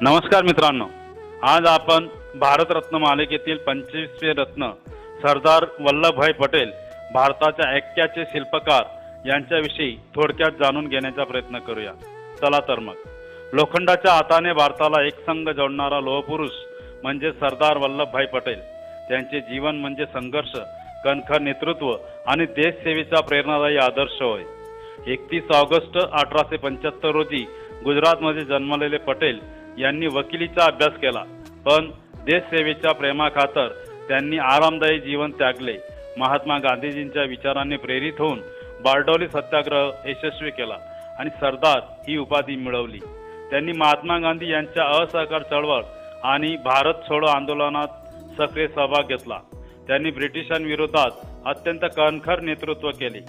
नमस्कार मित्रांनो. आज आपण भारतरत्न मालिकेतील पंचवीसवे रत्न सरदार वल्लभभाई पटेल भारताच्या ऐक्याचे शिल्पकार यांच्याविषयी थोडक्यात जाणून घेण्याचा प्रयत्न करूया. चला तर मग. लोखंडाच्या हाताने भारताला एकसंघ जोडणारा लोहपुरुष म्हणजे सरदार वल्लभभाई पटेल. त्यांचे जीवन म्हणजे संघर्ष कणखर नेतृत्व आणि देशसेवेचा प्रेरणादायी आदर्श होय. एकतीस ऑगस्ट अठराशे पंच्याहत्तर रोजी गुजरातमध्ये जन्मलेले पटेल यांनी वकिलीचा अभ्यास केला. पण देशसेवेच्या प्रेमाखातर त्यांनी आरामदायी जीवन त्यागले. महात्मा गांधीजींच्या विचारांनी प्रेरित होऊन बारडोली सत्याग्रह यशस्वी केला आणि सरदार ही उपाधी मिळवली. त्यांनी महात्मा गांधी यांच्या असहकार चळवळ आणि भारत छोडो आंदोलनात सक्रिय सहभाग घेतला. त्यांनी ब्रिटिशांविरोधात अत्यंत कणखर नेतृत्व केले.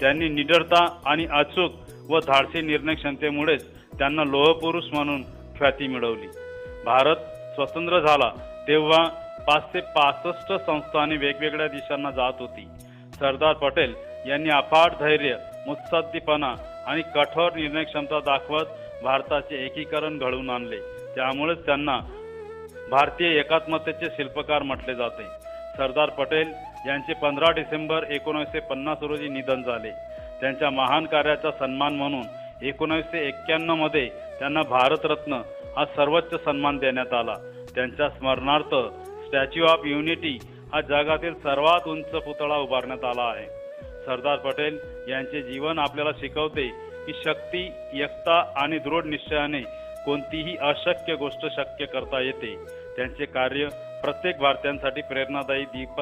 त्यांनी निडरता आणि अचूक व धाडसी निर्णय क्षमतेमुळेच त्यांना लोहपुरुष म्हणून ख्याती मिळवली. भारत स्वतंत्र झाला तेव्हा पाचशे पासष्ट संस्थाने वेगवेगळ्या दिशांना जात होती. सरदार पटेल यांनी अफाट धैर्य मुत्सद्दीपणा आणि कठोर निर्णय क्षमता दाखवत भारताचे एकीकरण घडवून आणले. त्यामुळेच त्यांना भारतीय एकात्मतेचे शिल्पकार म्हटले जाते. सरदार पटेल यांचे पंधरा डिसेंबर एकोणीसशे पन्नास रोजी निधन झाले. त्यांच्या महान कार्याचा सन्मान म्हणून एकोणीसशे एक्क्याण्णवमध्ये त्यांना भारतरत्न हा सर्वोच्च सन्मान देण्यात आला. त्यांच्या स्मरणार्थ स्टॅच्यू ऑफ युनिटी हा जगातील सर्वात उंच पुतळा उभारण्यात आला आहे. सरदार पटेल यांचे जीवन आपल्याला शिकवते की शक्ती एकता आणि दृढ निश्चयाने कोणतीही अशक्य गोष्ट शक्य करता येते. त्यांचे कार्य प्रत्येक भारतीयांसाठी प्रेरणादायी दीप